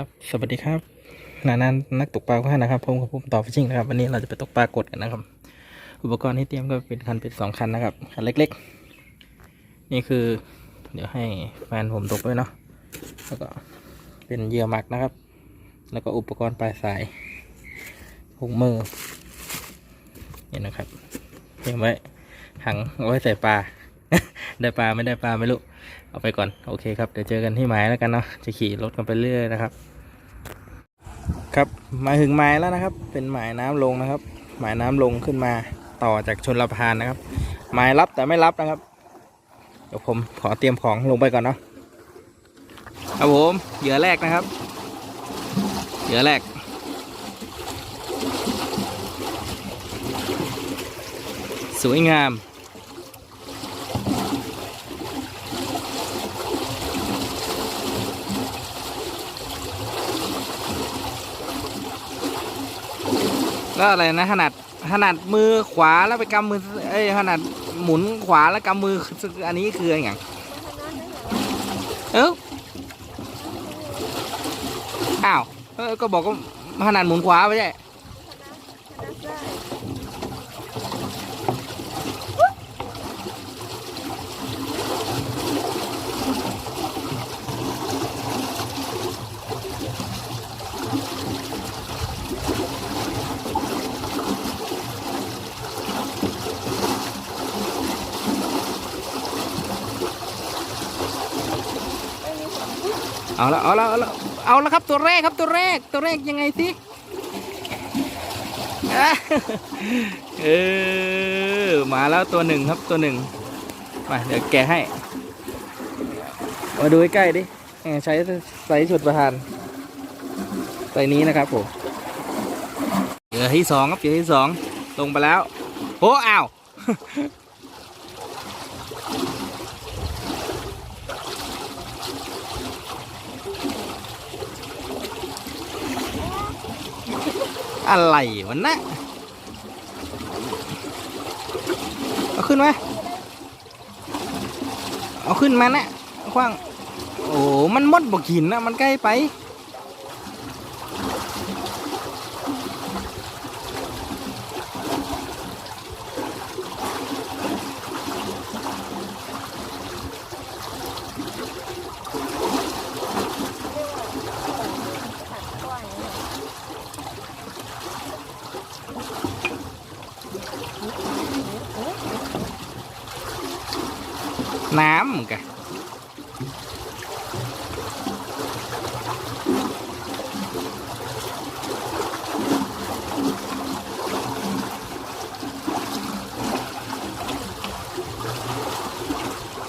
ครับสวัสดีครับนานันนักตกปลาทุกท่านนะครับผมกับผมต่อฟิชชิ่งนะครับวันนี้เราจะไปตกปลากดกันนะครับ อุปกรณ์ที่เตรียมก็เป็นคันเป็นสองคันนะครับคันเล็ก ๆ นี่คือ เดี๋ยวให้แฟนผมตกด้วยเนาะแล้วก็เป็นเหยื่อหมักนะครับ แล้วก็อุปกรณ์ปลายสายหุงมือนี่นะครับเตรียมไว้ถังเอาไว้ใส่ปลา ได้ปลาไม่ได้ปลาไม่รู้ เอาไปก่อนโอเคครับเดี๋ยวเจอกันที่หมายแล้วกันเนาะจะขี่รถกันไปเรื่อยนะครับ ครับมาถึงหมายแล้วนะครับ เป็นหมายน้ำลงนะครับ หมายน้ำลงขึ้นมาต่อจากชนรับพานนะครับ หมายรับแต่ไม่รับนะครับ เดี๋ยวผมขอเตรียมของลงไปก่อนเนาะครับผมเหยื่อแรกนะครับเหยื่อแรกสวยงาม แล้วอะไรนะขนาดขนาดมือขวาแล้วไปกำมือเอ้ยขนาดหมุนขวาแล้วกำมืออันนี้คืออะไรอย่างเอ้าอ้าวเออก็บอกว่าขนาดหมุนขวาไปใช่ เอาละเอาละเอาละเอาละครับตัวแรกครับตัวแรกตัวแรกยังไงสิเออมาแล้วตัวหนึ่งครับตัวหนึ่งมาเดี๋ยวแกให้มาดูใกล้ๆดิใช้ไซส์สุดประทานไซส์นี้นะครับผมเหยื่อที่สองครับเหยื่อที่สองลงไปแล้วโอ้อ้าว อะไรวะนะเอาขึ้นมาเอาขึ้นมานะคว้างโอ้ มันมดบกหินนะมันใกล้ไป น้ำกะ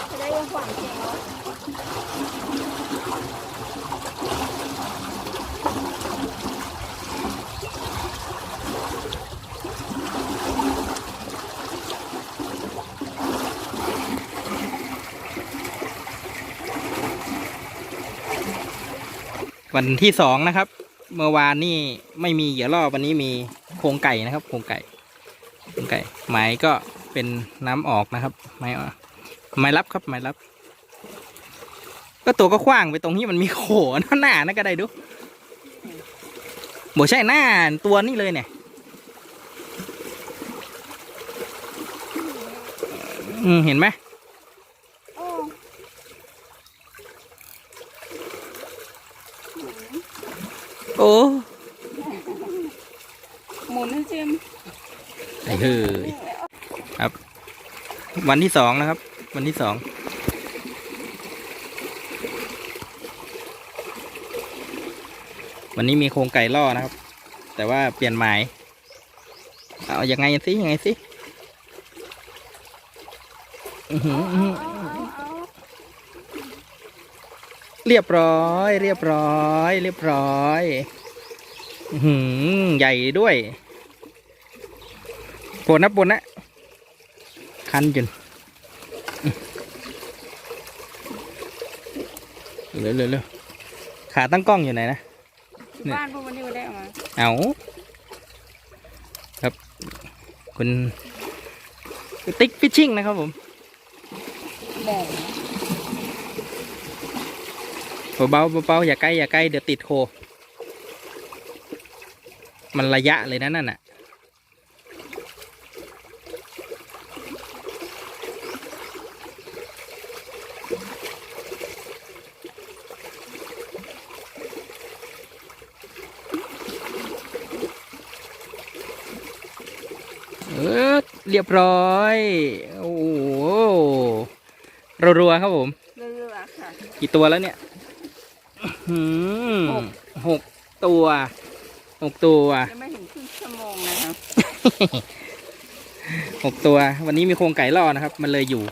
จะได้ยังหวังเก่งเนาะ วันที่สองนะครับ เมื่อวานนี่ไม่มีเหยื่อล่อวันนี้มีโครงไก่นะครับ โครงไก่โครงไก่หมายก็เป็นน้ำออกนะครับหมายหมายรับครับหมายรับ ก็ตัวก็ขว้างไปตรงที่มันมีโขนหน้านะก็ได้ดูโบใช่หน้าตัวนี่เลยเนี่ย อืมเห็นไหม โอ้ โอ้หมุนนะจิมไอ้เฮ้ยครับ วันที่สองนะครับ วันที่สองวันนี้มีโครงไก่ล่อนะครับ แต่ว่าเปลี่ยนหมายเอายังไงสิยังไงสิอื้อหืออื้อหือ เอาเอาเอาเรียบร้อย เรียบร้อย เรียบร้อยอื้อหือใหญ่ด้วยปวดนะปวดนะคันจนเร็วเร็วเร็วขาตั้งกล้องอยู่ไหนนะเนี่ยบ้านพวกมันนี่มันได้ออกมาเอาครับ คุณติ๊กฟิชชิ่งนะครับผมแบ่ง เบาๆเบาๆอย่าใกล้อย่าใกล้เดี๋ยวติดโค มันระยะเลยนะนั่นน่ะเออเรียบร้อย โอ้โหรัวๆครับผมเรือๆค่ะ กี่ตัวแล้วเนี่ย หืมหก หกตัวหกตัวยังไม่ถึงครึ่งชั่วโมงนะคะหกตัว วันนี้มีโครงไก่ล่อนะครับ มันเลยอยู่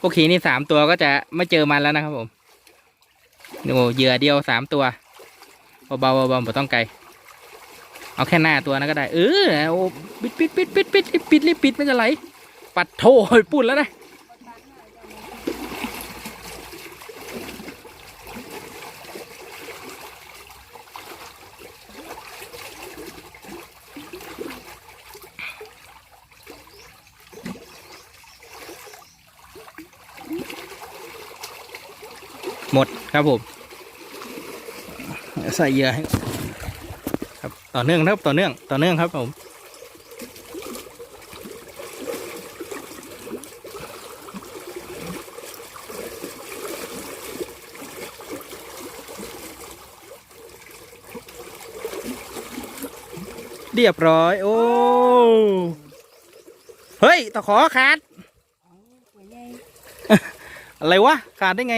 พวกขีนี่สามตัวก็จะไม่เจอมันแล้วนะครับผมดูเหยื่อเดียวสามตัวเบาๆเบาๆไม่ต้องไกลเอาแค่หน้าตัวนั้นก็ได้ เออโอ้ปิดปิดปิดปิดปิดปิดปิดรีบปิดมันจะไหล ปัดโถปุ่นแล้วนะ หมดครับผมใส่เหยื่อให้ครับต่อเนื่องนะครับต่อเนื่องต่อเนื่องครับผมเรียบร้อย โอ้ เฮ้ยตะขอขาดหัวใหญ่อะไรวะ ขาดได้ไง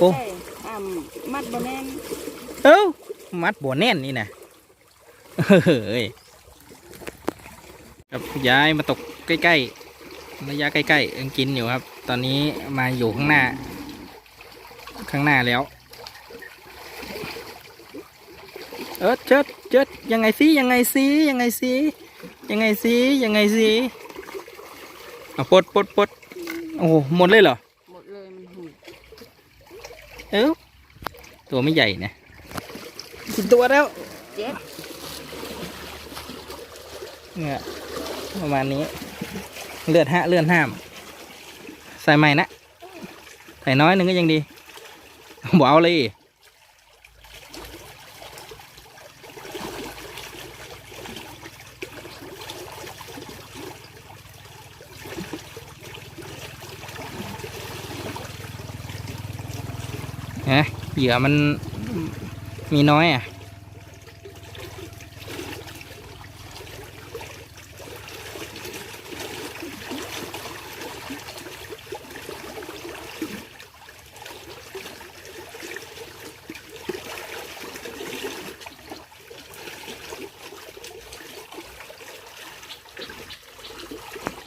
โอ้ใช่อ่ำมัดบนแน่นเอ้ามัดบัวแน่นนี่นะเฮ้ยครับย้ายมาตกใกล้ๆระยะใกล้ๆยังกินอยู่ครับ ตอนนี้มาอยู่ข้างหน้า ข้างหน้าแล้ว เออเจิดเจิดยังไงสิยังไงสิยังไงสิยังไงสิยังไงสิเอาปลดปลดปลดโอ้โหหมดเลยเหรอหมดเลยมันหู เอ้าตัวไม่ใหญ่นะสิบตัวแล้วเจ็บเนี่ยประมาณนี้ เลือดฮะเลือดห้าม ใส่ใหม่นะ ใส่น้อยหนึ่งก็ยังดีบอกเอาเลยฮะ เหยื่อมันมีน้อยอะ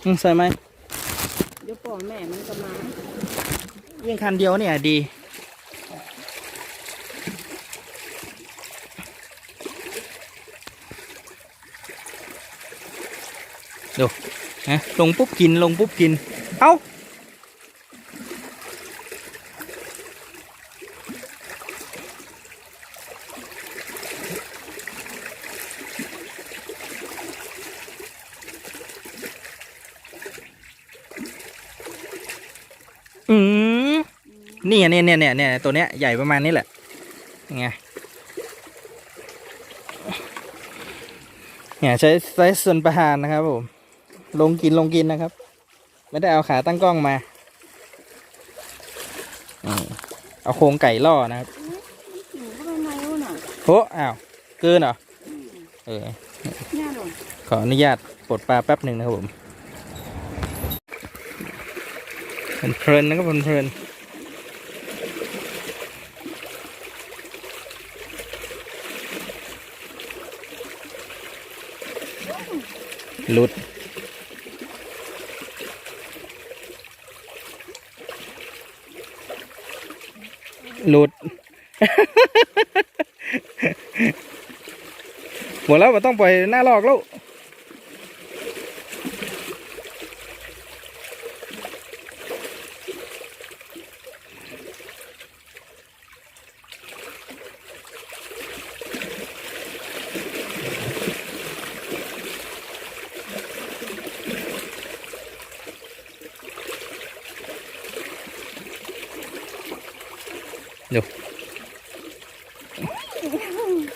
อืมใส่ไหมเดี๋ยวป่อแม่มันก็มายิ่งคันเดียวเนี่ยดี ดูนะลงปุ๊บกินลงปุ๊บกิน เอ้าอืมนี่ไงเนี่ยเนี่ยเนี่ยเนี่ยตัวเนี้ยใหญ่ประมาณนี้แหละยังไงเนี่ยใช้ไซส์ส่วนประหารนะครับผม ลงกินลงกินนะครับ ไม่ได้เอาขาตั้งกล้องมาอืมเอาโครงไก่ล่อนะครับหนูก็ไปไหนวะน่ะโอ้อ้าวเกินเหรอเออย่าหลงขออนุญาตปลดปลาแป๊บหนึ่งนะครับผมเพลินๆนะครับเพลินๆหลุด หลุดหมดแล้วมันต้องปล่อยหน้าลอกแล้วเดี๋ยว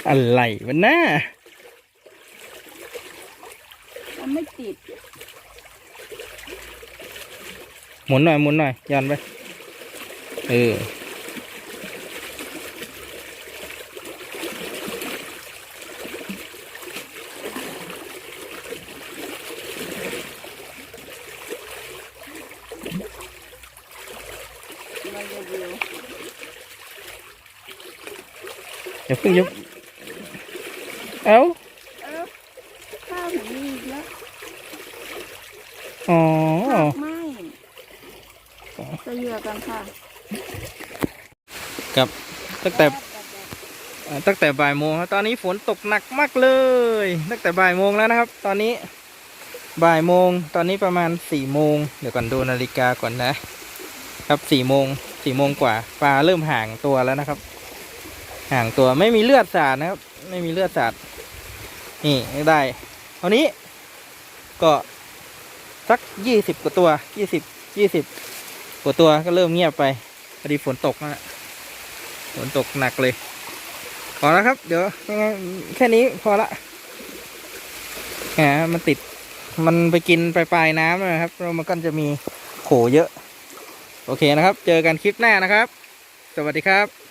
อะไรวะหน้ามันไม่ติด หมุนหน่อยหมุนหน่อยยันไป เออมันจะ เดียวอย่าเพิ่งยุบเอ้าเออข้าวถึงนี่อีกแล้วอ๋อไม่ใส่เหยื่อกันค่ะกับตั้งแต่อ่าตั้งแต่บ่ายโมงครับตอนนี้ฝนตกหนักมากเลย ตั้งแต่บ่ายโมงแล้วนะครับ ตอนนี้บ่ายโมง ตอนนี้ประมาณสี่โมงเดี๋ยวก่อนดูนาฬิกาก่อนนะ ครับสี่โมงสี่โมงกว่าปลาเริ่มห่างตัวแล้วนะครับ ห่างตัวไม่มีเลือดสาดนะครับ ไม่มีเลือดสาด นี่ได้เท่านี้ก็สักยี่สิบกว่าตัวยี่สิบยี่สิบกว่าตัวก็เริ่มเงียบไปพอดีฝนตกนะฝนตกหนักเลยพอแล้วครับ เดี๋ยวยังไงแค่นี้พอละแหมมันติดมันไปกินปลายปลายน้ำนะครับแล้วมันก็จะมีโขเยอะ โอเคนะครับ เจอกันคลิปหน้านะครับ สวัสดีครับ